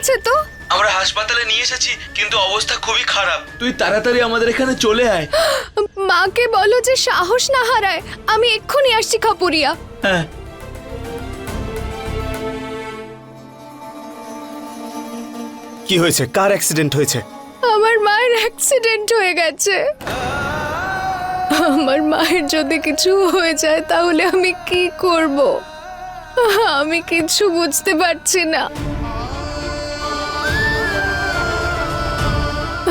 আছে তো? আমরা হাসপাতালে নিয়ে এসেছি কিন্তু অবস্থা খুবই খারাপ। তুই তাড়াতাড়ি আমাদের এখানে চলে আয়। মাকে বলো যে সাহস না হারায় আমি এক্ষুনি আসছি খাপুরিয়া। হ্যাঁ। কি হয়েছে? কার অ্যাক্সিডেন্ট হয়েছে? আমার মায়ের অ্যাক্সিডেন্ট হয়ে গেছে। আমার মায়ের যদি কিছু হয়ে যায় তাহলে আমি কি করব? আমি কিছু বুঝতে পারছি না।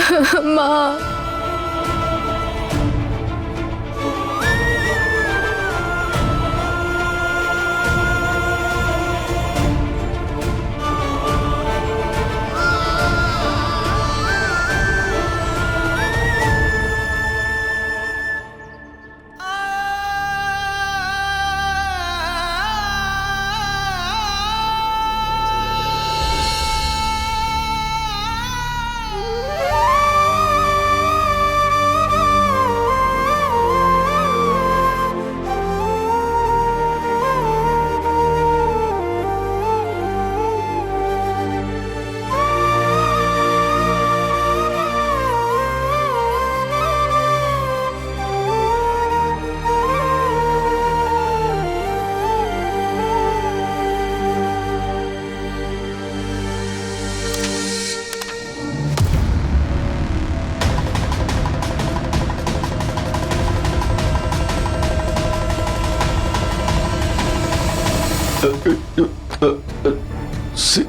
মা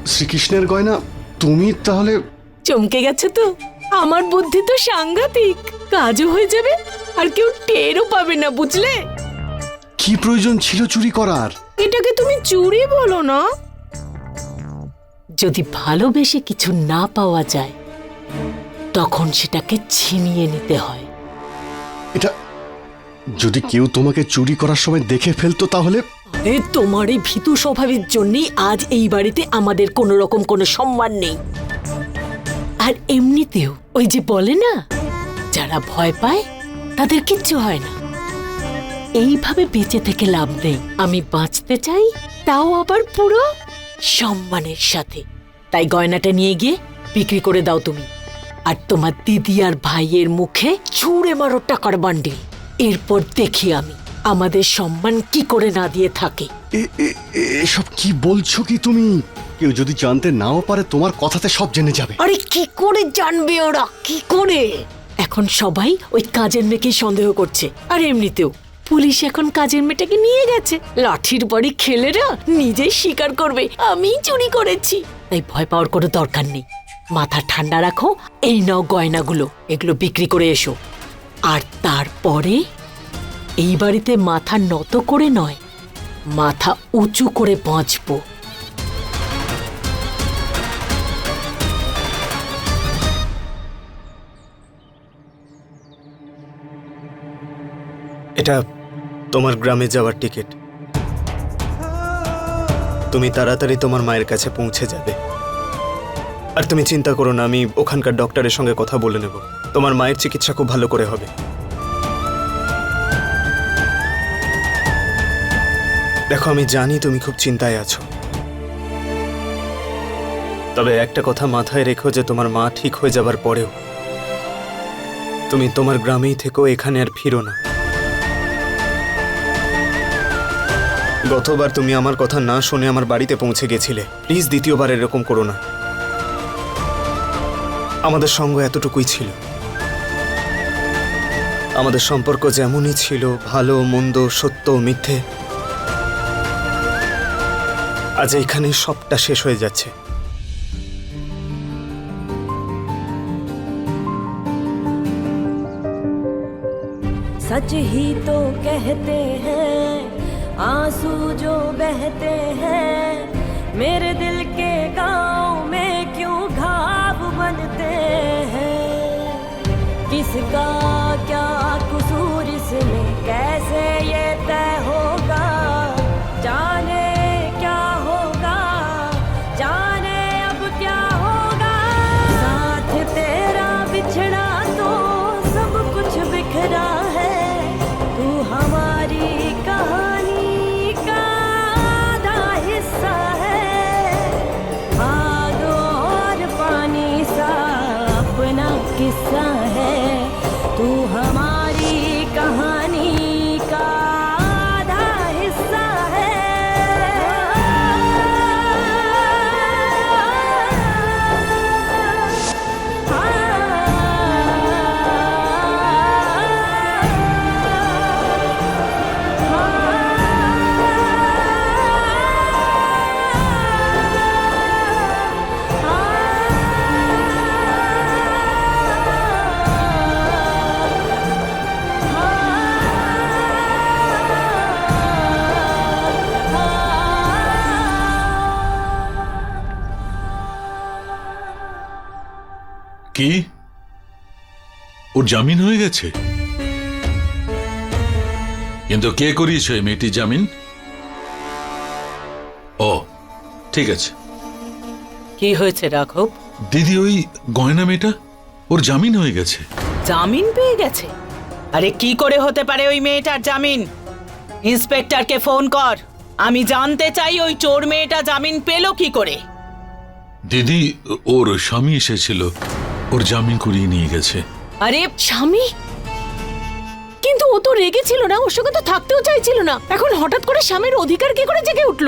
শ্রীকৃষ্ণের গয়না তুমি তাহলে চমকে গেছে তো। আমার বুদ্ধি তো সাংঘাতিক। কাজও হয়ে যাবে আর কেউ টেরও পাবে না বুঝলে? কি প্রয়োজন ছিল চুরি করার? এটাকে তুমি চুরি বলো না। যদি ভালোবেসে কিছু না পাওয়া যায় তখন সেটাকে ছিনিয়ে নিতে হয়। এটা যদি কেউ তোমাকে চুরি করার সময় দেখে ফেলতো তাহলে আরে, তোমার এই ভীতু স্বভাবের জন্যই আজ এই বাড়িতে আমাদের কোনো রকম কোনো সম্মান নেই। আর এমনিতেও, ওই যে বলে না, যারা ভয় পায়, তাদের কিচ্ছু হয় না। এইভাবে বেঁচে থেকে লাভ নেই। আমি বাঁচতে চাই, তাও আবার পুরো সম্মানের সাথে। তাই গয়নাটা নিয়ে গিয়ে বিক্রি করে দাও তুমি। আর তোমার দিদি আর ভাইয়ের মুখে ছুঁড়ে মারো টাকার বান্ডিল। এরপর দেখি আমি। আমাদের সম্মান কি করে না দিয়ে থাকে? এসব কি বলছো কি তুমি? কেউ যদি জানতে নাও পারে তোমার কথাতে সব জেনে যাবে। আরে কি করে জানবে ওরা? কি করে? এখন সবাই ওই কাজের মেয়েকেই সন্দেহ করছে। আর এমনিতেও পুলিশ এখন কাজের মেয়েটাকে নিয়ে গেছে। লাঠির বাড়ি খেলেরা নিজেই স্বীকার করবে। আমিই চুরি করেছি। তাই ভয় পাওয়ার কোনো দরকার নেই। মাথা ঠান্ডা রাখো এই নাও গয়নাগুলো। এগুলো বিক্রি করে এসো। আর তারপরে এই বাড়িতে মাথা নত করে নয়, মাথা উঁচু করে বাঁচবো। এটা তোমার গ্রামে যাওয়ার টিকিট। তুমি তাড়াতাড়ি তোমার মায়ের কাছে পৌঁছে যাবে। আর তুমি চিন্তা করো না, আমি ওখানকার ডক্টরের সঙ্গে কথা বলে নেব। তোমার মায়ের চিকিৎসা খুব ভালো করে হবে। দেখো, আমি জানি তুমি খুব চিন্তায় আছো। তবে একটা কথা মাথায় রেখো যে তোমার মা ঠিক হয়ে যাবার পরেও তুমি তোমার গ্রামেই থেকো, এখানে আর ফিরো না। গতবার তুমি আমার কথা না শুনে আমার বাড়িতে পৌঁছে গেছিলে। প্লিজ দ্বিতীয়বার এরকম করো না। আমাদের সঙ্গ এতটুকুই ছিল। আমাদের সম্পর্ক যেমনই ছিল, ভালো, মন্দ, সত্য, মিথ্যে আজ এখানে সবটা শেষ হয়ে যাচ্ছে सच ही तो कहते हैं आंसू जो बहते हैं मेरे दिल के गांव में क्यों घाव बनते हैं किसका কি? ওর জামিন হয়ে গেছে? কিন্তু কে করিয়েছে এই মেয়েটির জামিন? ও ঠিক আছে। কি হয়েছে রাঘব? দিদি ওই গয়না মেয়েটা ওর জামিন হয়ে গেছে। জামিন পেয়ে গেছে? আরে কি করে হতে পারে ওই মেয়েটার জামিন? ইন্সপেক্টরকে ফোন কর। আমি জানতে চাই ওই চোর মেয়েটা জামিন পেল কি করে? দিদি ওর স্বামী এসেছিল। ওর জামিন করিয়ে নিয়ে গেছে। আরে স্বামী? কিন্তু ও তো রেগেছিল না ওর সঙ্গে তো থাকতেও চাইছিল না। এখন হঠাৎ করে স্বামীর অধিকার কি করে জেগে উঠল?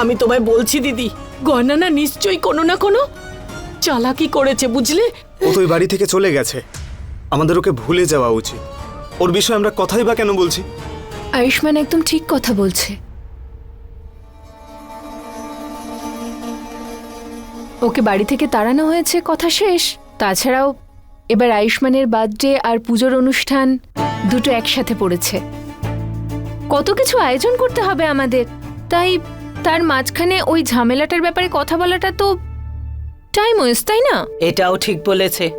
আমি তোমায় বলছি দিদি গয়না না নিশ্চয়ই কোনো না কোনো চালাকি করেছে বুঝলে? ও তো ওই বাড়ি থেকে চলে গেছে। আমাদের ওকে ভুলে যাওয়া উচিত। ওর বিষয়ে আমরা কথাই বা কেন বলছি? আয়ুষ্মান একদম ঠিক কথা বলছে। ওকে বাড়ি থেকে তাড়ানো হয়েছে কথা শেষ। তাছাড়াও এবার আয়ুষ্মানের বার্থডে আর পুজোর অনুষ্ঠান দুটো একসাথে পড়েছে। কত কিছু আয়োজন করতে হবে আমাদের। তাই তার মাঝখানে ওই ঝামেলাটার ব্যাপারে কথা বলাটা তো টাইম ওয়েস্ট তাই না? এটাও ঠিক বলেছে।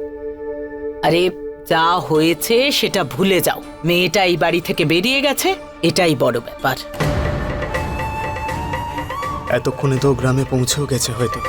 আরে যা হয়েছে সেটা ভুলে যাও। মেয়েটা এই বাড়ি থেকে বেরিয়ে গেছে এটাই বড় ব্যাপার। এতক্ষণে তো গ্রামে পৌঁছেও গেছে হয়তো।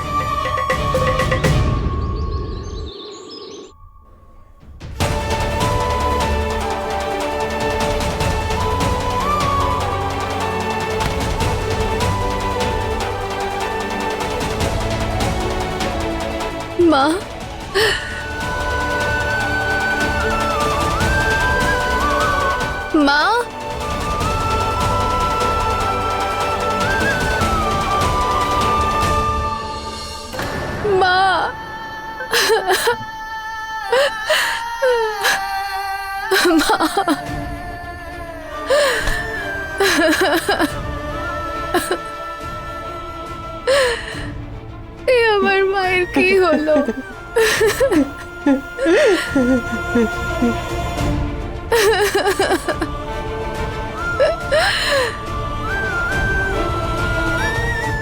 এ আমার মায়ের কি হলো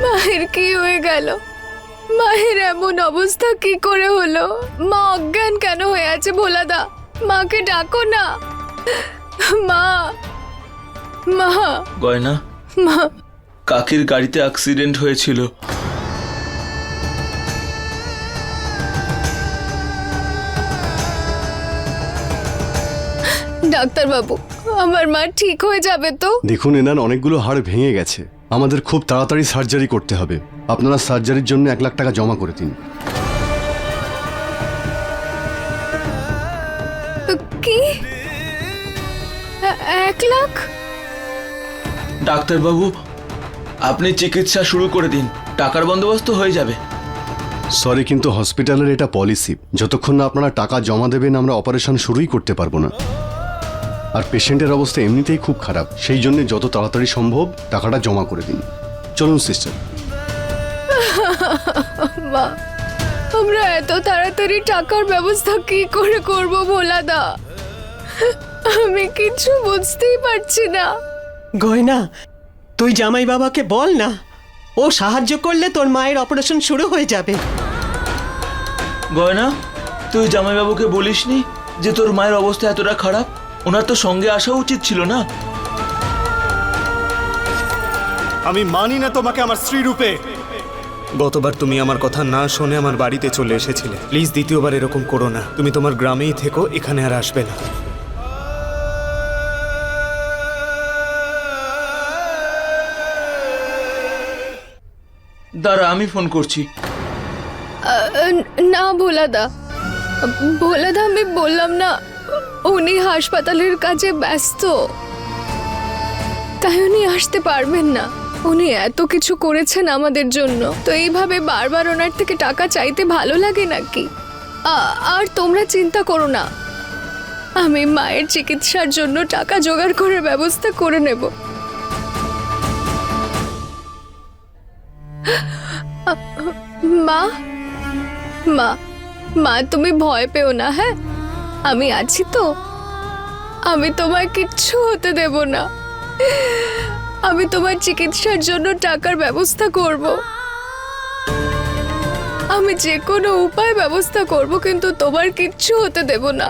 মায়ের কি হয়ে গেল মায়ের এমন অবস্থা কি করে হলো? মা অজ্ঞান কেন হয়ে আছে ভোলাদা? মাকে ডাকো না। মা মা। গয়না মা। কাকির গাড়িতে অ্যাক্সিডেন্ট হয়েছিল। ডাক্তারবাবু আমার মা ঠিক হয়ে যাবে তো? দেখুন এনার অনেকগুলো হাড় ভেঙে গেছে। আমাদের খুব তাড়াতাড়ি সার্জারি করতে হবে। আপনারা সার্জারির জন্য এক লাখ টাকা জমা করে দিন। কি? এক লাখ? ডাক্তারবাবু আপনি চিকিৎসা শুরু করে দিন। টাকার বন্দোবস্ত হয়ে যাবে। সরি কিন্তু হসপিটালের এটা পলিসি যতক্ষণ না আপনারা টাকা জমা দেবেন আমরা অপারেশন শুরুই করতে পারব না। আর পেশেন্টের অবস্থা এমনিতেই খুব খারাপ। সেই জন্য যত তাড়াতাড়ি সম্ভব টাকাটা জমা করে দিন। চলুন সিস্টার। মা আমরা এত তাড়াতাড়ি টাকার ব্যবস্থা কি করে করব ভোলাদা? আমি কিছু বুঝতেই পারছি না। গয়না তুই জামাই বাবাকে বল না। ও সাহায্য করলে তোর মায়ের অপারেশন শুরু হয়ে যাবে। গয়না তুই জামাইবাবুকে বলিসনি যে তোর মায়ের অবস্থা এতটা খারাপ? ওনার তো সঙ্গে আসা উচিত ছিল না। আমি মানি না তোমাকে আমার স্ত্রী রূপে। গতবার তুমি আমার কথা না শুনে আমার বাড়িতে চলে এসেছিলে। প্লিজ দ্বিতীয়বার এরকম করো না। তুমি তোমার গ্রামেই থেকো এখানে আর আসবে না। দাঁড়া আমি ফোন করছি। না ভোলাদা। ভোলাদা আমি বললাম না উনি হাসপাতালের কাজে ব্যস্ত। তাই উনি আসতে পারবেন না। উনি এত কিছু করেছেন আমাদের জন্য। তো এইভাবে বারবার ওনার থেকে টাকা চাইতে ভালো লাগে নাকি? আর তোমরা চিন্তা করো না। আমি মায়ের চিকিৎসার জন্য টাকা জোগাড় করার ব্যবস্থা করে নেব। মা? মা? মা, তুমি ভয় পেও না হ্যাঁ? আমি আছি তো। আমি তোমায় কিচ্ছু হতে দেব না। আমি তোমার চিকিৎসার জন্য টাকার ব্যবস্থা করব। আমি যে কোনো উপায় ব্যবস্থা করব, কিন্তু তোমার কিচ্ছু হতে দেব না।